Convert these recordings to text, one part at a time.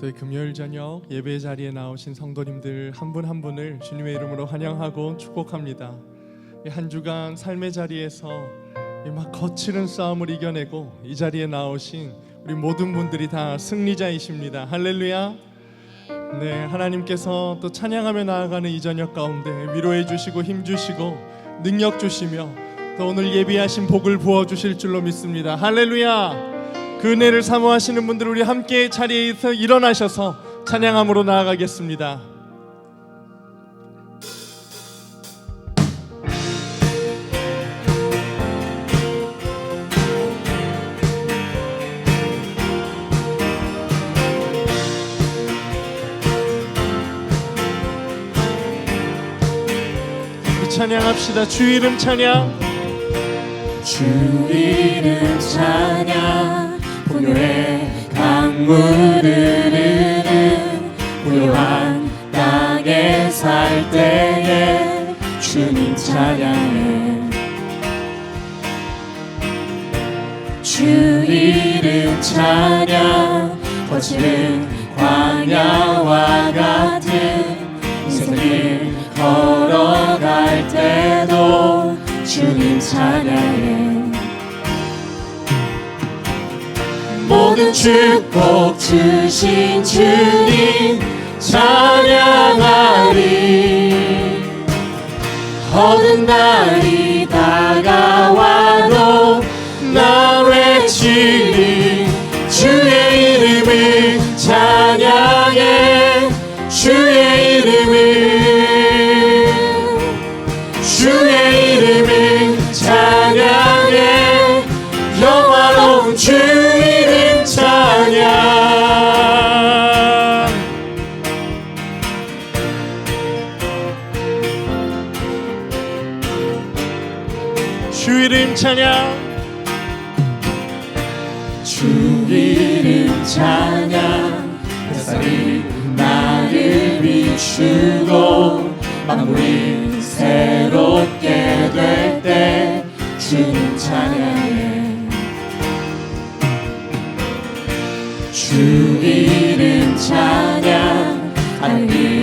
또이 금요일 저녁 예배 자리에 나오신 성도님들 한 분한 분을 주님의 이름으로 환영하고 축복합니다. 이한 주간 삶의 자리에서 이막 거칠은 싸움을 이겨내고 이 자리에 나오신 우리 모든 분들이 다 승리자이십니다. 할렐루야. 네, 하나님께서 또 찬양하며 나아가는 이 저녁 가운데 위로해 주시고 힘 주시고 능력 주시며 또 오늘 예비하신 복을 부어 주실 줄로 믿습니다. 할렐루야. 그 은혜를 사모하시는 분들 우리 함께 자리에서 일어나셔서 찬양함으로 나아가겠습니다. 찬양합시다. 주 이름 찬양. 주 이름 찬양 풍요의 강물을 흐르는 고요한 땅에 살 때에 주님 찬양해. 주 이름 찬양 거칠은 광야와 같은 인생길 걸어갈 때도 주님 찬양해 모든 축복 주신 주님 찬양하리. 어두운 날이 다가와 주 이름 찬양. 햇살이 나를 비추고 만물이 새롭게 될 때 주님 찬양해. 주 이름 찬양. 하늘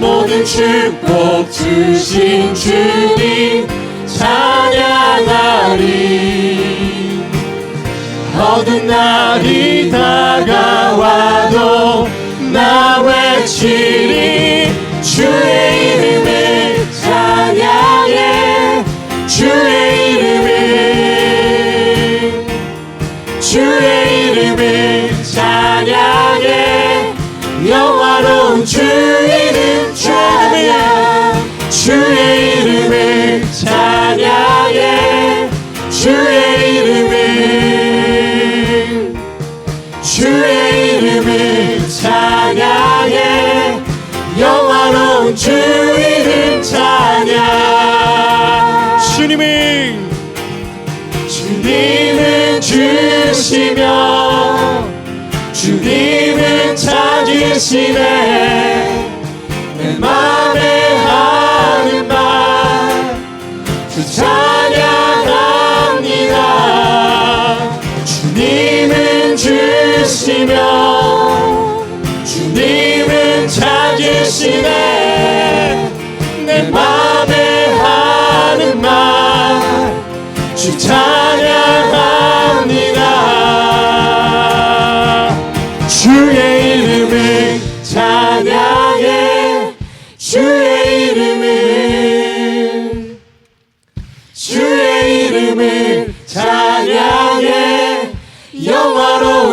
모든 축복 주신 주님 찬양하리. 어두운 날이 다가와도 나 외치리 주의 주시며 주님은 찾으시네. 내 맘에 하는 말주 찬양합니다. 주님은 주시며 주님은 찾으시네. 내 맘에 하는 말주 찬양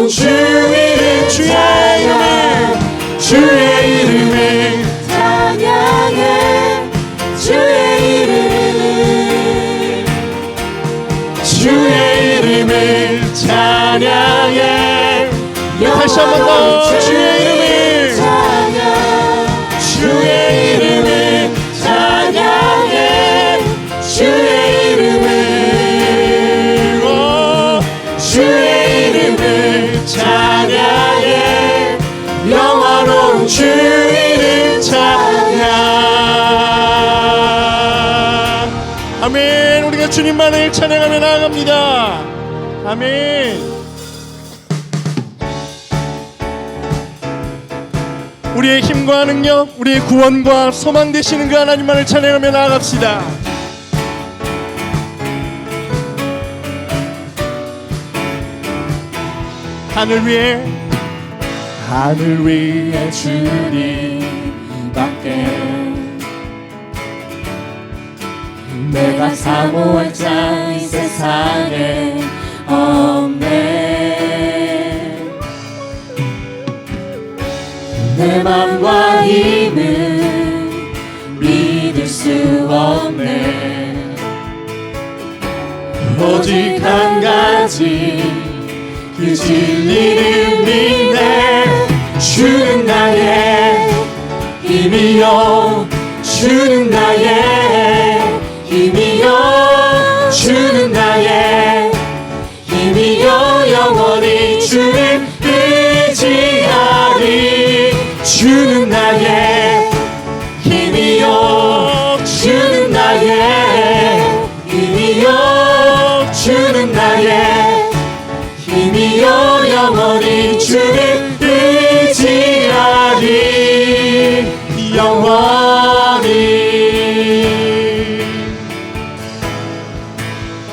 영화로운 아멘. 우리가 주님만을 찬양하며 나아갑니다. 아멘. 우리의 힘과 능력, 우리의 구원과 소망 되시는 그 하나님만을 찬양하며 나아갑시다. 하늘 위에 하늘 위에 주님 밖에 내가 사모할 자 이 세상에 없네. 내 맘과 힘을 믿을 수 없네. 오직 한 가지 그 진리를 믿네. 주는 나의 힘이요. 주는 나의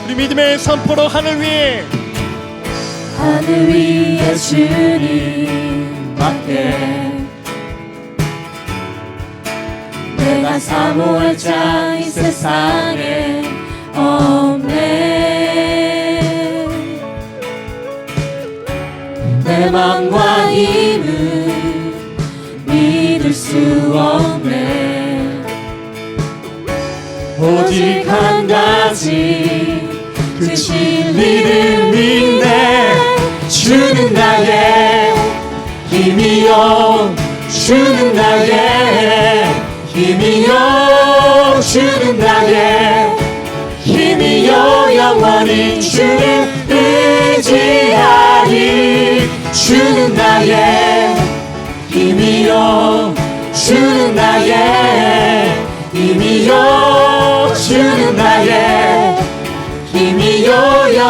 우리 믿음의 선포로 하늘 위에. 하늘 위에 주님 밖에. 내가 사모할 자 이 세상에 없네. 내 맘과 힘을 믿을 수 없네. 오직 한 가지 그 진리를 믿네 주는 나의 힘이요. 주는 나의 힘이요. 주는 나의 힘이요. 영원히 주를 의지하리. 주는 나의 힘이요. 주는 나의 힘이요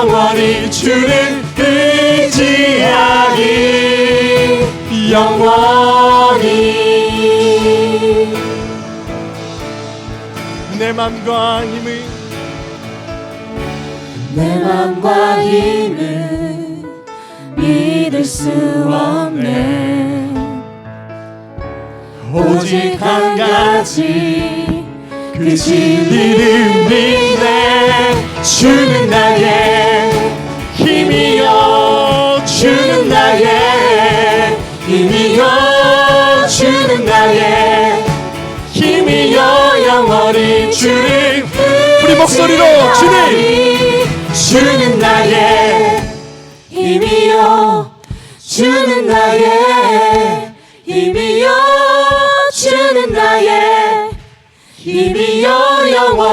영원히 주를 의지하리 영원히. 내 맘과 힘을 내 맘과 힘을 믿을 수 없네. 오직 한 가지 그 진리를 믿네. 주는 나의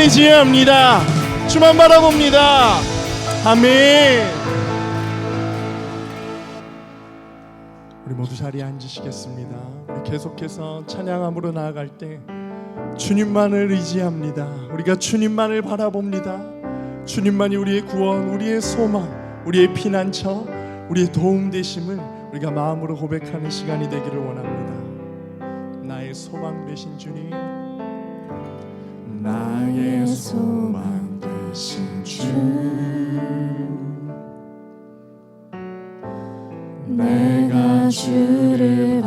주만 의지합니다. 주만 바라봅니다. 아멘. 우리 모두 자리에 앉으시겠습니다. 계속해서 찬양함으로 나아갈 때 주님만을 의지합니다. 우리가 주님만을 바라봅니다. 주님만이 우리의 구원 우리의 소망 우리의 피난처 우리의 도움 되심을 우리가 마음으로 고백하는 시간이 되기를 원합니다. 나의 소망 되신 주님 나의 소망 되신 주. 내가 주를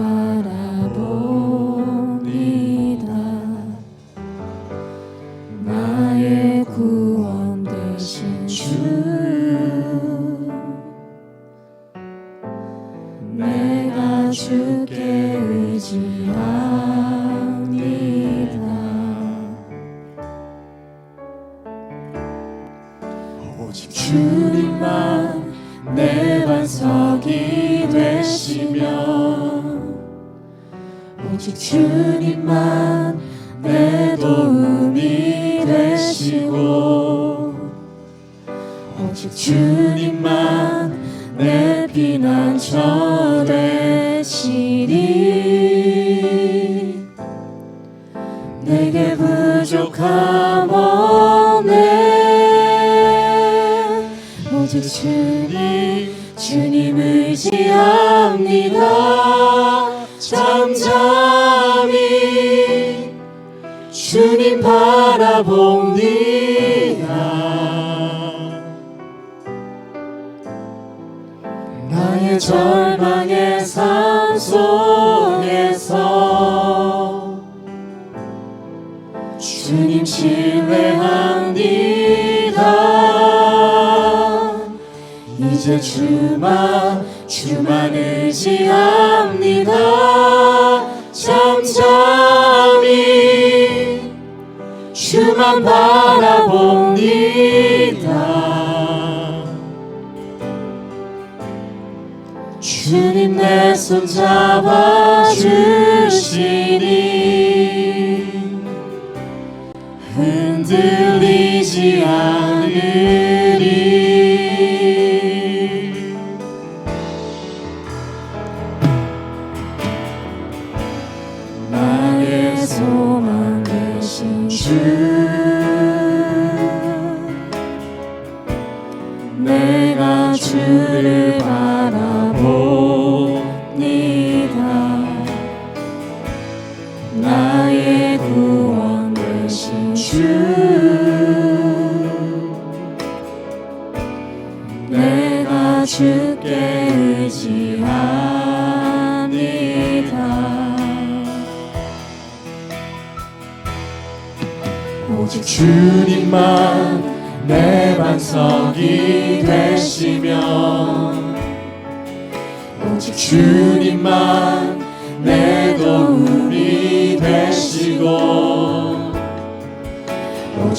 주님만 내 주님 내 손 잡아주시니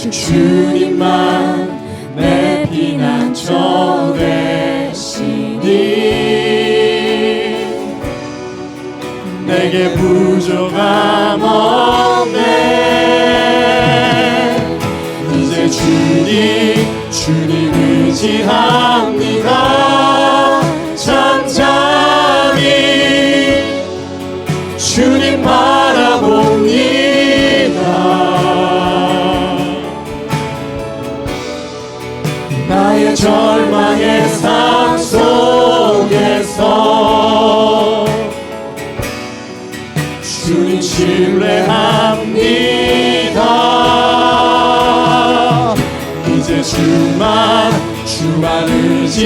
오직 주님만 내 피난처 되시니 내게 부족함 없네. 이제 주님 주님 의지합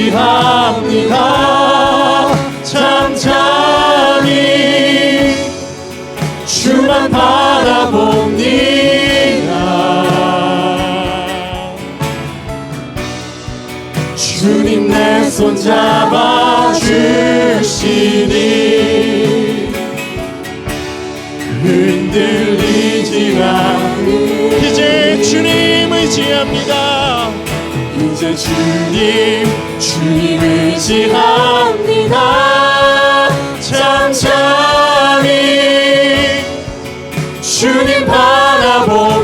의지합니다. 잠잠히 주만 바라봅니다. 주님 내 손 잡아 주시니 흔들리지 않는 이제 주님 의지합니다. 이제 주님 주님 의지합니다. 잠잠히 주님 바라봅니다.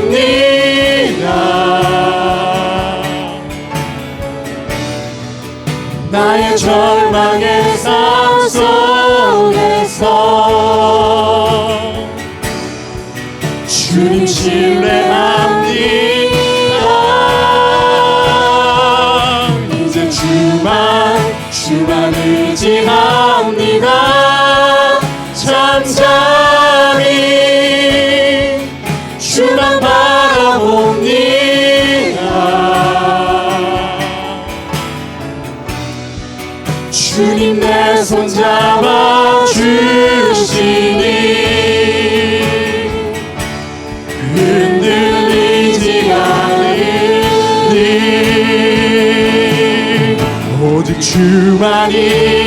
나의 절망의 삶 속에서 주님 신뢰합니다 주님 내 손 잡아 주시니. 흔들리지 않으니. 오직 주만이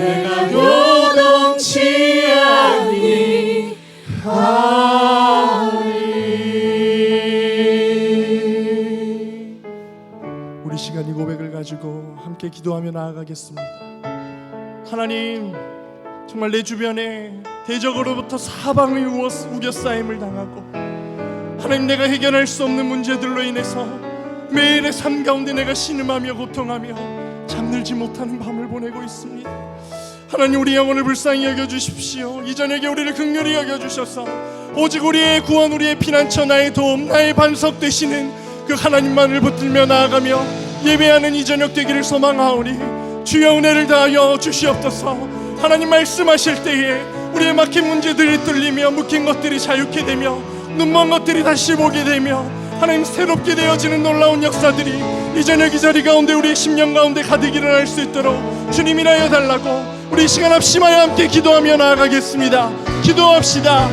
내가 요동치 아니하리 우리 시간 이 고백을 가지고 함께 기도하며 나아가겠습니다. 하나님, 정말 내 주변에 대적으로부터 우어- 우겨싸임을 당하고 하나님 내가 해결할 수 없는 문제들로 인해서 매일의 삶 가운데 내가 신음하며 고통하며 잠들지 못하는 밤을 보내고 있습니다. 하나님 우리 영혼을 불쌍히 여겨 주십시오. 이 저녁에 우리를 극렬히 여겨 주셔서 오직 우리의 구원, 우리의 피난처, 나의 도움, 나의 반석 되시는 그 하나님만을 붙들며 나아가며 예배하는 이 저녁 되기를 소망하오니 주여 은혜를 다하여 주시옵소서. 하나님 말씀하실 때에 우리의 막힌 문제들이 뚫리며 묶인 것들이 자유케 되며 눈먼 것들이 다시 보게 되며 하나님 새롭게 되어지는 놀라운 역사들이 이 저녁 이 자리 가운데 우리의 심령 가운데 가득 일어날 수 있도록 주님 이하여 달라고 우리 이 시간 합심하여 함께 기도하며 나아가겠습니다. 기도합시다